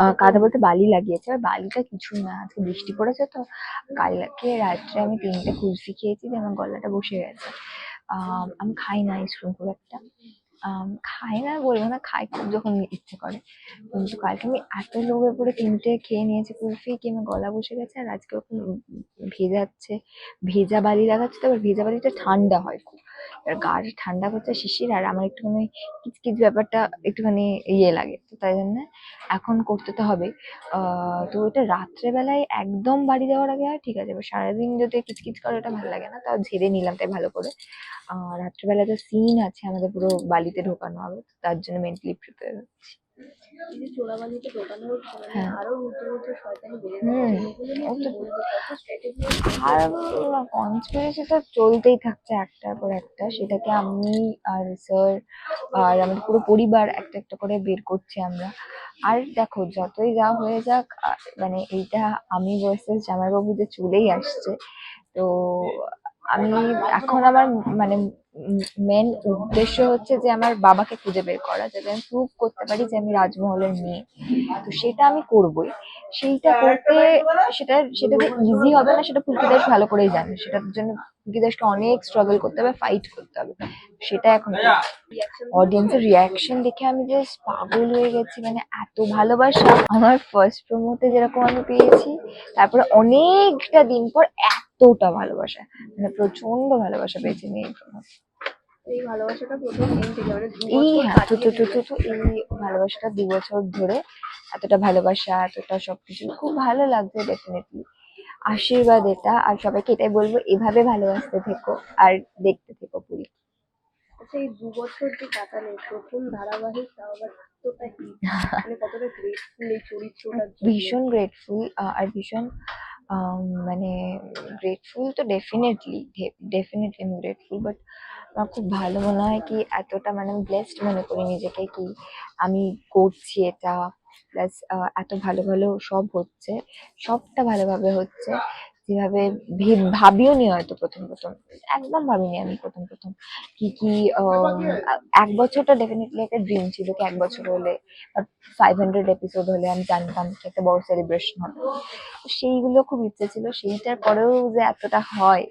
আহ, কাদা বলতে বালি লাগিয়েছে। আর বালিটা কিছু না আজকে বৃষ্টি পড়েছে তো কালকে রাত্রে আমি তিনটে কুলফি খেয়েছি যে আমার গলাটা বসে গেছে। আহ, আমি খাই না আইসক্রিম খুব একটা। খাই না বলব না খাই খুব যখন ইচ্ছে করে। কিন্তু কালকে আমি এত লোভে পড়ে তিনটে খেয়ে নিয়েছি কুলফি কি আমার গলা বসে গেছে। আর আজকে ওরকম ভেজাচ্ছে ভেজা বালি লাগাচ্ছে তো আবার ভেজা বালিটা ঠান্ডা হয় খুব। গাটা ঠান্ডা করছে শিশির, আর আমার একটুখানি কিচকিচ ব্যাপারটা একটুখানি ইয়ে লাগে। তো তাই জন্য এখন করতে তো হবে তো এটা রাত্রেবেলায় একদম বাড়ি যাওয়ার আগে ঠিক আছে? এবার সারাদিন যদি কিচকিচ করে, ওটা ভালো লাগে না। তাও ঝেড়ে নিলাম তাই ভালো করে। রাত্রেবেলা তো সিন আছে আমাদের পুরো বালিতে ঢোকানো হবে তার জন্য মেন্টালি প্রিপেয়ার হচ্ছি। আরও কনস্পিরেসি তো চলতেই থাকছে একটার পর একটা সেটাকে আমি আর স্যার আর আমাদের পুরো পরিবার একটা একটা করে বের করছি আমরা। আর দেখো যতই যা হয়ে যাক মানে এইটা আমি ভার্সেস জামাইবাবু যে চলেই আসছে তো আমি এখন আমার মানে মেন উদ্দেশ্য হচ্ছে যে আমার বাবাকে খুঁজে বের করা যাতে আমি প্রুভ করতে পারি যে আমি রাজমহলের মেয়ে। তো সেটা আমি করবই। সেইটা করতে সেটা সেটা যে ইজি হবে না সেটা ফুলকি দাস ভালো করেই জানে। সেটার জন্য ফুলকি দাসকে অনেক স্ট্রাগল করতে হবে ফাইট করতে হবে। সেটা এখন অডিয়েন্সের রিয়াকশন দেখে আমি জাস্ট পাগল হয়ে গেছি। মানে এত ভালোবাসা। আমার ফার্স্ট প্রোমোতে যেরকম আমি পেয়েছি তারপরে অনেকটা দিন পর এতটা ভালোবাসা মানে প্রচণ্ড ভালোবাসা পেয়েছি আমি এই এই ভালোবাসাটা প্রথম দিন থেকে মানে এই হ্যাঁ তো তো তো তো তো এই ভালোবাসাটা দু বছর ধরে এতটা ভালোবাসা এতটা সবকিছু খুব ভালো লাগছে ডেফিনেটলি আশীর্বাদ এটা আর সবাইকে এটাই বলব এভাবে ভালোবাসতে থেকো আর দেখতে থেকো পুরি। আচ্ছা এই দু বছর যে কাটালে প্রথম ধারাবাহিক তাও আবার এতটা হিট মানে কতটা গ্রেটফুল এই চরিত্রটার জন্য। ভীষণ গ্রেটফুল আর ভীষণ মানে গ্রেটফুল তো ডেফিনেটলি ডেফিনেটলি আমি গ্রেটফুল বাট আমার খুব ভালো মনে হয় কি এতটা মানে আমি ব্লেসড মনে করি নিজেকে কি আমি করছি এটা প্লাস এত ভালো ভালো সব হচ্ছে, সবটা ভালোভাবে হচ্ছে। যেভাবে ভে- ভাবিওনি হয়তো প্রথম প্রথম। একদম ভাবিনি আমি প্রথম প্রথম। কি কি এক বছরটা ডেফিনেটলি একটা ড্রিম ছিল কি এক বছর হলে ফাইভ হান্ড্রেড এপিসোড হলে আমি জানতাম কি একটা বড় সেলিব্রেশন হবে। সেইগুলো খুব ইচ্ছে ছিল। সেইটার পরেও যে এতটা হয়,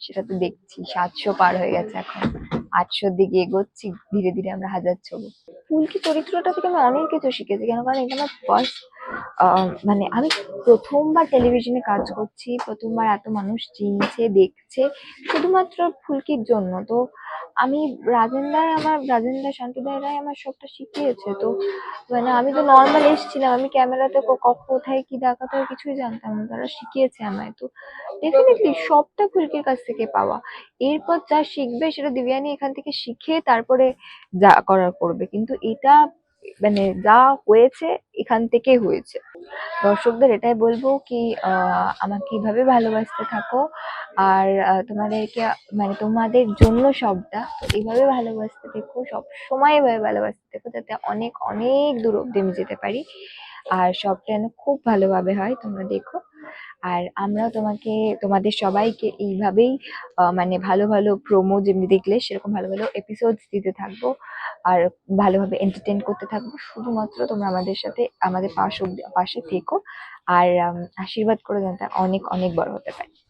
সেটা তো দেখছি। সাতশো পার হয়ে গেছে এখন। আটশোর দিকে এগোচ্ছি। ধীরে ধীরে আমরা হাজার ছবি। ফুলকি চরিত্রটা থেকে আমি অনেক কিছু শিখেছি। কেন? কারণ এটা আমার ফার্স্ট মানে আমি প্রথমবার টেলিভিশনে কাজ করছি, প্রথমবার এত মানুষ চিনছে, দেখছে, শুধুমাত্র ফুলকির জন্য। তো আমি রাজেন্দার, আমার রাজেন্দা শান্তিদার রায় আমার সবটা শিখিয়েছে। তো মানে আমি তো নর্মাল এসেছিলাম, আমি ক্যামেরাতে কোথায় কি দেখাতে হয় কিছুই জানতাম না। তারা শিখিয়েছে আমায়। তো ডেফিনেটলি সবটা ফুলকির কাছ থেকে পাওয়া। এরপর যা শিখবে সেটা দিব্যানি এখান থেকে শিখে তারপরে যা করার করবে। কিন্তু এটা মানে যা হয়েছে এখান থেকে হয়েছে। দর্শকদের এটাই বলব কি আমাকে কীভাবে ভালোবাসতে থাকো। আর তোমাদেরকে মানে তোমাদের জন্য সবটা, তো এইভাবে ভালোবাসতে থেকো সব সময় এভাবে ভালোবাসতে থেকো, যাতে অনেক অনেক দূর অব্দি আমি যেতে পারি। আর সবটা যেন খুব ভালোভাবে হয়, তোমরা দেখো। আর আমরাও তোমাকে, তোমাদের সবাইকে এইভাবেই মানে ভালো ভালো প্রোমো যেমনি দেখলে, সেরকম ভালো ভালো এপিসোডস দিতে থাকব। আর ভালোভাবে এন্টারটেন করতে থাকব। শুধুমাত্র তোমরা আমাদের সাথে, আমাদের পাশ পাশে থেকো। আর আশীর্বাদ করে যেন অনেক অনেক বড় হতে পারে।